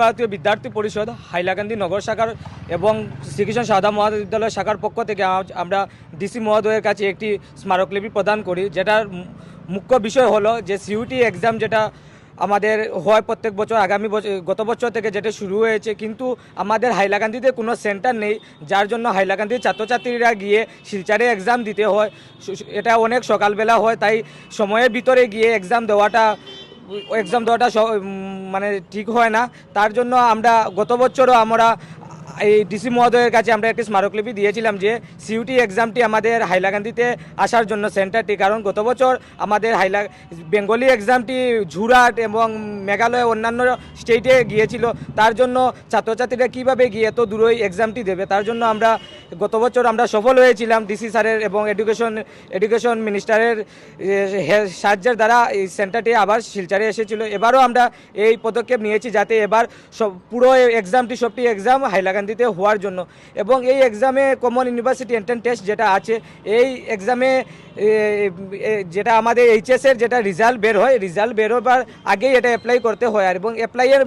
ভারতীয় বিদ্যার্থী পরিষদ, হাইলাকান্দি নগর শাখার এবং শ্রীকৃষ্ণ সারদা মহাবিদ্যালয় শাখার পক্ষ থেকে আজ আমরা ডিসি মহোদয়ের কাছে একটি স্মারকলিপি প্রদান করি। যেটার মুখ্য বিষয় হলো যে সিইউটি এক্সাম যেটা আমাদের হয় প্রত্যেক বছর, আগামী বছর গত বছর থেকে যেটা শুরু হয়েছে, কিন্তু আমাদের হাইলাকান্দিতে কোনো সেন্টার নেই, যার জন্য হাইলাকান্দির ছাত্রছাত্রীরা গিয়ে শিলচারে এক্সাম দিতে হয়। এটা অনেক সকালবেলা হয়, তাই সময়ের ভিতরে গিয়ে এক্সাম দেওয়াটা এক্সাম দেওয়াটা মানে ঠিক হয় না। তার জন্য আমরা গত বছরও আমরা এই ডিসি মহোদয়ের কাছে আমরা একটি স্মারকলিপি দিয়েছিলাম যে সিইউটি এক্সামটি আমাদের হাইলাকান্দিতে আসার জন্য সেন্টারটি, কারণ গত বছর আমাদের হাইলা বেঙ্গলি এক্সামটি ঝুরাট এবং মেঘালয় অন্যান্য স্টেটে গিয়েছিল। তার জন্য ছাত্রছাত্রীরা কীভাবে গিয়ে এত দূরই এক্সামটি দেবে? তার জন্য আমরা গত বছর আমরা সফল হয়েছিলাম ডিসি স্যারের এবং এডুকেশন এডুকেশন মিনিস্টারের সাহায্যের দ্বারা এই সেন্টারটি আবার শিলচারে এসেছিল। এবারও আমরা এই পদক্ষেপ নিয়েছি যাতে এবার সব পুরো এক্সামটি, সবটি এক্সাম হাইলাকান্দিতে হওয়ার জন্য। এবং এই এক্সামে কমন ইউনিভার্সিটি এন্ট্রান্স টেস্ট যেটা আছে, এই এক্সামে যেটা আমাদের এইচএসের যেটা রেজাল্ট বের হয় রেজাল্ট বের হবার আগেই এটা অ্যাপ্লাই করতে হয়। আর এবং অ্যাপ্লাইয়ের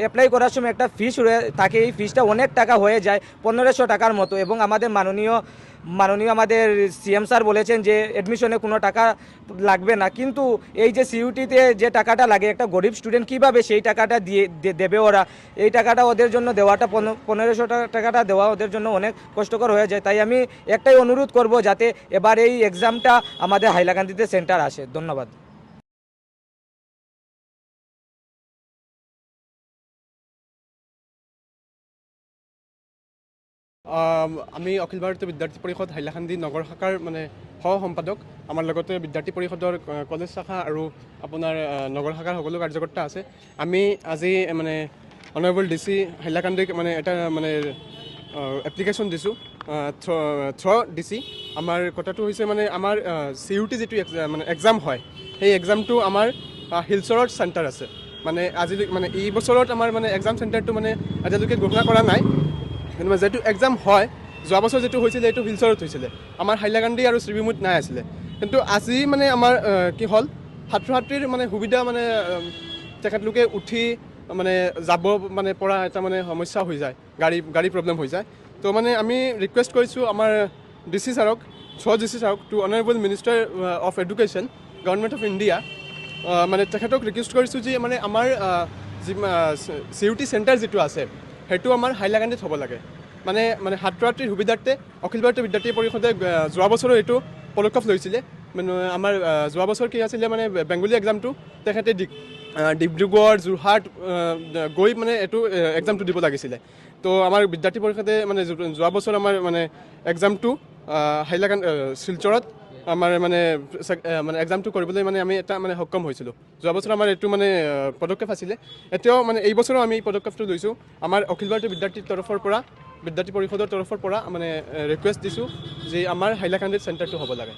অ্যাপ্লাই করার সময় একটা ফিস থাকে। এই ফিসটা অনেক টাকা হয়ে যায়, পনেরোশো টাকার মতো। এবং আমাদের মাননীয় মাননীয় আমাদের সিএম স্যার বলেছেন যে অ্যাডমিশনে কোনো টাকা লাগবে না। কিন্তু এই যে সিইউটিতে যে টাকাটা লাগে একটা গরিব স্টুডেন্ট কীভাবে সেই টাকাটা দিয়ে দেবে ওরা? এই টাকাটা ওদের জন্য দেওয়াটা পনেরো- পনেরোশো টাকাটা দেওয়া ওদের জন্য অনেক কষ্টকর হয়ে যায়। তাই আমি একটাই অনুরোধ করব যাতে এবার এই এক্সামটা আমাদের হাইলাকান্দিতে সেন্টার আসে। ধন্যবাদ। আম, অখিল ভাৰতীয় বিদ্যাৰ্থী পৰিষদ হাইলাকান্দি নগৰ শাখাৰ মানে সহ সম্পাদক আমাৰ লগতে বিদ্যাৰ্থী পৰিষদৰ কলেজ শাখা আৰু আপোনাৰ নগৰ শাখাৰ সকলো কাৰ্যকৰ্তা আছে। আমি আজি মানে অনাৰেবল ডি চি হাইলাকান্দিক মানে এটা মানে এপ্লিকেশ্যন দিছোঁ থ্ৰ ডি চি। আমাৰ কথাটো হৈছে মানে আমাৰ চি ইউ টি যিটো মানে এক্সাম হয় সেই এক্সামটো আমাৰ শিলচৰত চেণ্টাৰ আছে। মানে আজিলৈকে মানে এই বছৰত আমাৰ মানে এক্সাম চেণ্টাৰটো মানে আজিলৈকে ঘোষণা কৰা নাই। কিন্তু যিটো এক্সাম হয়, যোৱা বছৰ যিটো হৈছিলে, এইটো শিলচৰত হৈছিলে। আমাৰ হাইলাকান্দি আৰু শ্ৰীবিমুত নাই আছিলে। কিন্তু আজি মানে আমাৰ কি হ'ল ছাত্ৰ ছাত্ৰীৰ মানে সুবিধা মানে তেখেতলোকে উঠি মানে যাব মানে পৰা এটা মানে সমস্যা হৈ যায়। গাড়ী গাড়ী প্ৰব্লেম হৈ যায়। তো মানে আমি ৰিকুৱেষ্ট কৰিছোঁ আমাৰ ডি চি ছাৰক ছ ডি চি ছাৰক to honourable minister of education government of India মানে তেখেতক ৰিকুৱেষ্ট কৰিছোঁ যে মানে আমাৰ চি ইউ টি চেণ্টাৰ যিটো আছে সেইটো আমাৰ হাইলাকান্দিত হ'ব লাগে। মানে মানে ছাত্ৰ ছাত্ৰীৰ সুবিধাৰ্থে, অখিল ভাৰতীয় বিদ্যাৰ্থী পৰিষদে যোৱা বছৰো এইটো পদক্ষেপ লৈছিলে। মানে আমাৰ যোৱা বছৰ কি আছিলে মানে বেংগলী এক্সামটো তেখেতে ডিব্ৰুগড়, যোৰহাট গৈ মানে এইটো এক্সামটো দিব লাগিছিলে। তো আমাৰ বিদ্যাৰ্থী পৰিষদে মানে যোৱা বছৰ আমাৰ মানে এক্সামটো হাইলাকান্দি শিলচৰত আমাৰ মানে মানে এক্সামটো কৰিবলৈ মানে আমি এটা মানে সক্ষম হৈছিলোঁ। যোৱা বছৰ আমাৰ এইটো মানে পদক্ষেপ আছিলে। এতিয়াও মানে এই বছৰো আমি পদক্ষেপটো লৈছোঁ। আমাৰ অখিল ভাৰতীয় বিদ্যাৰ্থীৰ তৰফৰ পৰা বিদ্যাৰ্থী পৰিষদৰ তৰফৰ পৰা মানে ৰিকুৱেষ্ট দিছোঁ যে আমাৰ হাইলাকান্দিত চেণ্টাৰটো হ'ব লাগে।